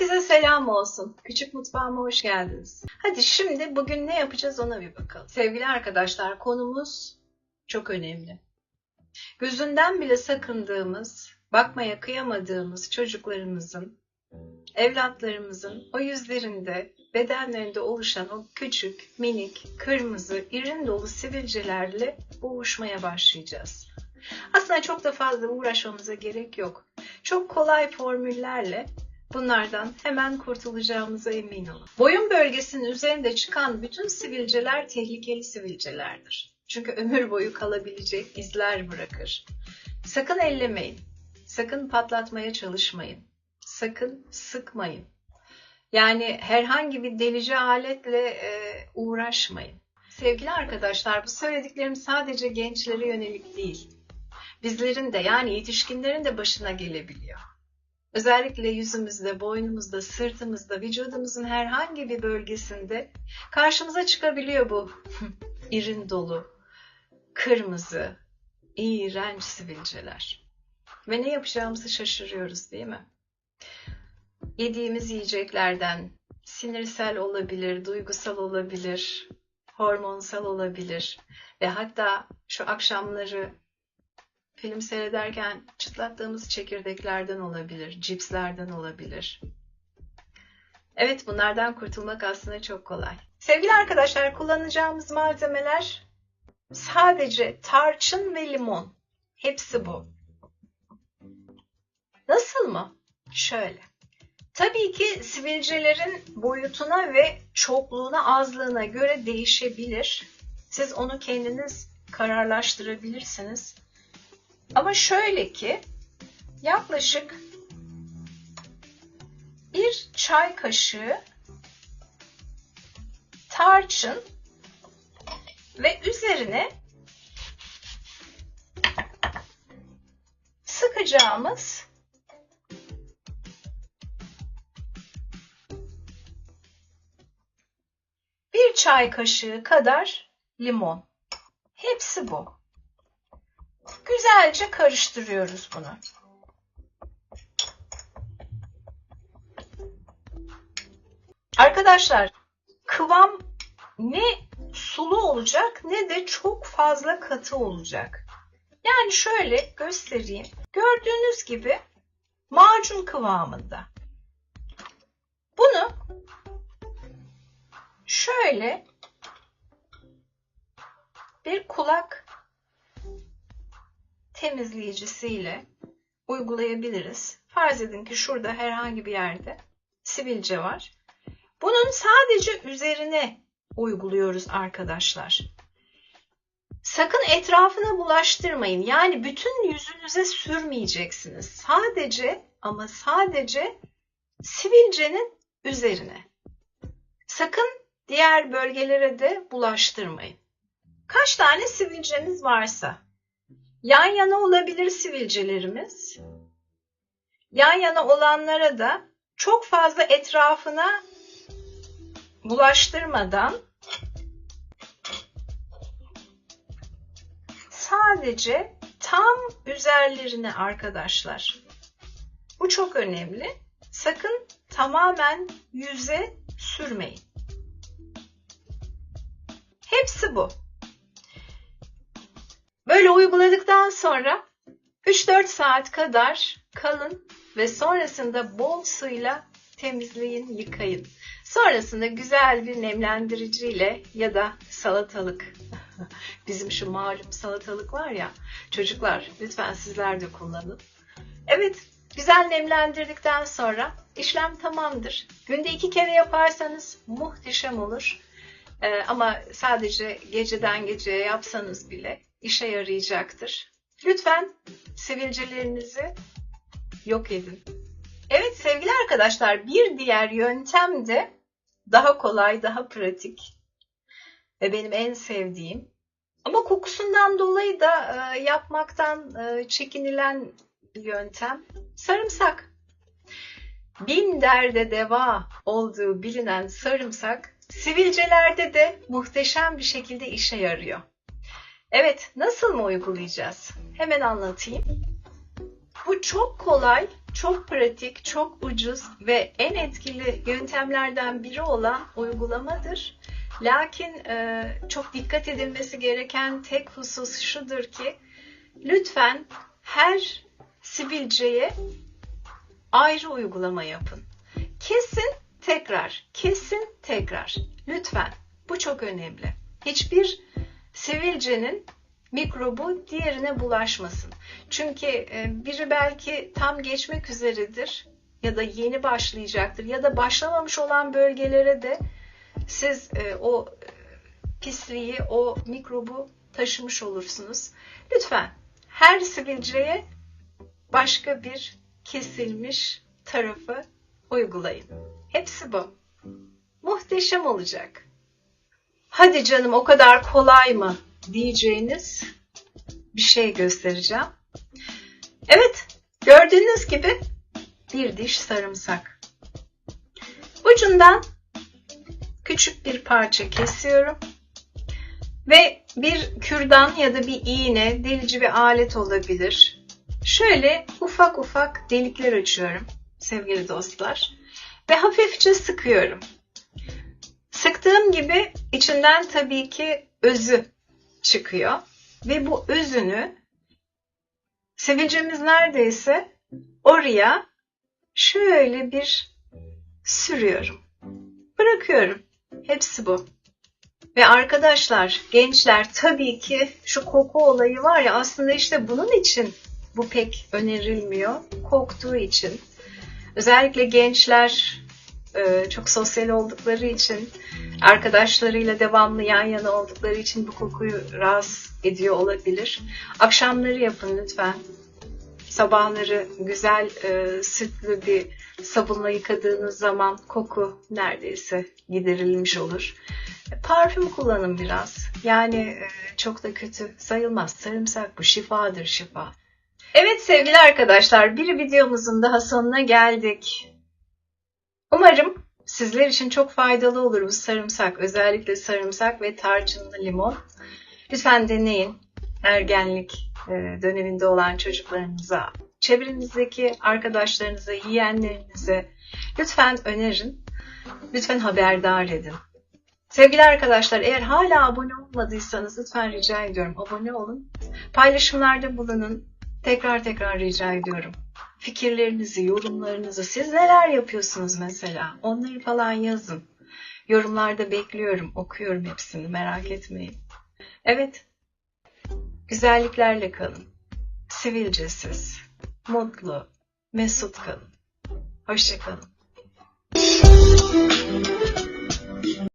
Herkese selam olsun. Küçük mutfağıma hoş geldiniz. Hadi şimdi bugün ne yapacağız ona bir bakalım. Sevgili arkadaşlar konumuz çok önemli. Gözünden bile sakındığımız, bakmaya kıyamadığımız çocuklarımızın, evlatlarımızın o yüzlerinde, bedenlerinde oluşan o küçük, minik, kırmızı, irin dolu sivilcelerle boğuşmaya başlayacağız. Aslında çok da fazla uğraşmamıza gerek yok. Çok kolay formüllerle bunlardan hemen kurtulacağımıza emin olun. Boyun bölgesinin üzerinde çıkan bütün sivilceler tehlikeli sivilcelerdir. Çünkü ömür boyu kalabilecek izler bırakır. Sakın ellemeyin. Sakın patlatmaya çalışmayın. Sakın sıkmayın. Yani herhangi bir delici aletle e, uğraşmayın. Sevgili arkadaşlar bu söylediklerim sadece gençlere yönelik değil. Bizlerin de yani yetişkinlerin de başına gelebiliyor. Özellikle yüzümüzde, boynumuzda, sırtımızda, vücudumuzun herhangi bir bölgesinde karşımıza çıkabiliyor bu irin dolu, kırmızı, iğrenç sivilceler. Ve ne yapacağımızı şaşırıyoruz değil mi? Yediğimiz yiyeceklerden sinirsel olabilir, duygusal olabilir, hormonsal olabilir ve hatta şu akşamları film seyrederken çıtlattığımız çekirdeklerden olabilir, cipslerden olabilir. Evet bunlardan kurtulmak aslında çok kolay. Sevgili arkadaşlar kullanacağımız malzemeler sadece tarçın ve limon. Hepsi bu. Nasıl mı? Şöyle. Tabii ki sivilcelerin boyutuna ve çokluğuna, azlığına göre değişebilir. Siz onu kendiniz kararlaştırabilirsiniz. Ama şöyle ki yaklaşık bir çay kaşığı tarçın ve üzerine sıkacağımız bir çay kaşığı kadar limon. Hepsi bu. Güzelce karıştırıyoruz bunu. Arkadaşlar kıvam ne sulu olacak ne de çok fazla katı olacak. Yani şöyle göstereyim. Gördüğünüz gibi macun kıvamında. Bunu şöyle bir kulak temizleyicisiyle uygulayabiliriz. Farz edin ki şurada herhangi bir yerde sivilce var. Bunun sadece üzerine uyguluyoruz arkadaşlar. Sakın etrafına bulaştırmayın. Yani bütün yüzünüze sürmeyeceksiniz. Sadece ama sadece sivilcenin üzerine. Sakın diğer bölgelere de bulaştırmayın. Kaç tane sivilceniz varsa Yan yana olabilir sivilcelerimiz. Yan yana olanlara da çok fazla etrafına bulaştırmadan sadece tam üzerlerine arkadaşlar. Bu çok önemli. Sakın tamamen yüze sürmeyin. Hepsi bu. Böyle uyguladıktan sonra 3-4 saat kadar kalın ve sonrasında bol suyla temizleyin, yıkayın. Sonrasında güzel bir nemlendiriciyle ya da salatalık. Bizim şu malum salatalık var ya. Çocuklar lütfen sizler de kullanın. Evet, güzel nemlendirdikten sonra işlem tamamdır. Günde iki kere yaparsanız muhteşem olur. Ee, ama sadece geceden geceye yapsanız bile işe yarayacaktır. Lütfen sivilcelerinizi yok edin. Evet sevgili arkadaşlar bir diğer yöntem de daha kolay, daha pratik ve benim en sevdiğim ama kokusundan dolayı da e, yapmaktan e, çekinilen yöntem sarımsak. Bin derde deva olduğu bilinen sarımsak sivilcelerde de muhteşem bir şekilde işe yarıyor. Evet, nasıl mı uygulayacağız? Hemen anlatayım. Bu çok kolay çok pratik, çok ucuz ve en etkili yöntemlerden biri olan uygulamadır. Lakin e, çok dikkat edilmesi gereken tek husus şudur ki lütfen her sivilceye ayrı uygulama yapın. Kesin tekrar, kesin tekrar. Lütfen. Bu çok önemli. Hiçbir sivilcenin mikrobu diğerine bulaşmasın. Çünkü e, biri belki tam geçmek üzeredir ya da yeni başlayacaktır ya da başlamamış olan bölgelere de siz e, o e, pisliği, o mikrobu taşımış olursunuz. Lütfen her sivilceye başka bir kesilmiş tarafı uygulayın. Hepsi bu. Muhteşem olacak. Hadi canım o kadar kolay mı diyeceğiniz bir şey göstereceğim. Evet, gördüğünüz gibi bir diş sarımsak. Ucundan küçük bir parça kesiyorum. Ve bir kürdan ya da bir iğne, delici bir alet olabilir. Şöyle ufak ufak delikler açıyorum sevgili dostlar. Ve hafifçe sıkıyorum. Sıktığım gibi içinden tabii ki özü çıkıyor. Ve bu özünü sivilcemiz neredeyse oraya şöyle bir sürüyorum. Bırakıyorum. Hepsi bu. Ve arkadaşlar, gençler tabii ki şu koku olayı var ya aslında işte bunun için bu pek önerilmiyor. Koktuğu için. Özellikle gençler çok sosyal oldukları için, arkadaşlarıyla devamlı yan yana oldukları için bu kokuyu rahatsız ediyor olabilir. Akşamları yapın lütfen. Sabahları güzel e, sütlü bir sabunla yıkadığınız zaman koku neredeyse giderilmiş olur. Parfüm kullanın biraz. Yani e, çok da kötü sayılmaz. Sarımsak bu şifadır şifa. Evet sevgili arkadaşlar bir videomuzun daha sonuna geldik. Umarım sizler için çok faydalı olur bu sarımsak. Özellikle sarımsak ve tarçınlı limon. Lütfen deneyin. Ergenlik e, döneminde olan çocuklarınıza, çevrenizdeki arkadaşlarınıza, yeğenlerinize lütfen önerin. Lütfen haberdar edin. Sevgili arkadaşlar eğer hala abone olmadıysanız lütfen rica ediyorum abone olun. Paylaşımlarda bulunun. Tekrar tekrar rica ediyorum fikirlerinizi, yorumlarınızı. Siz neler yapıyorsunuz mesela? Onları falan yazın. Yorumlarda bekliyorum, okuyorum hepsini merak etmeyin. Evet, güzelliklerle kalın. Sivilcesiz, mutlu, mesut kalın. Hoşçakalın. Müzik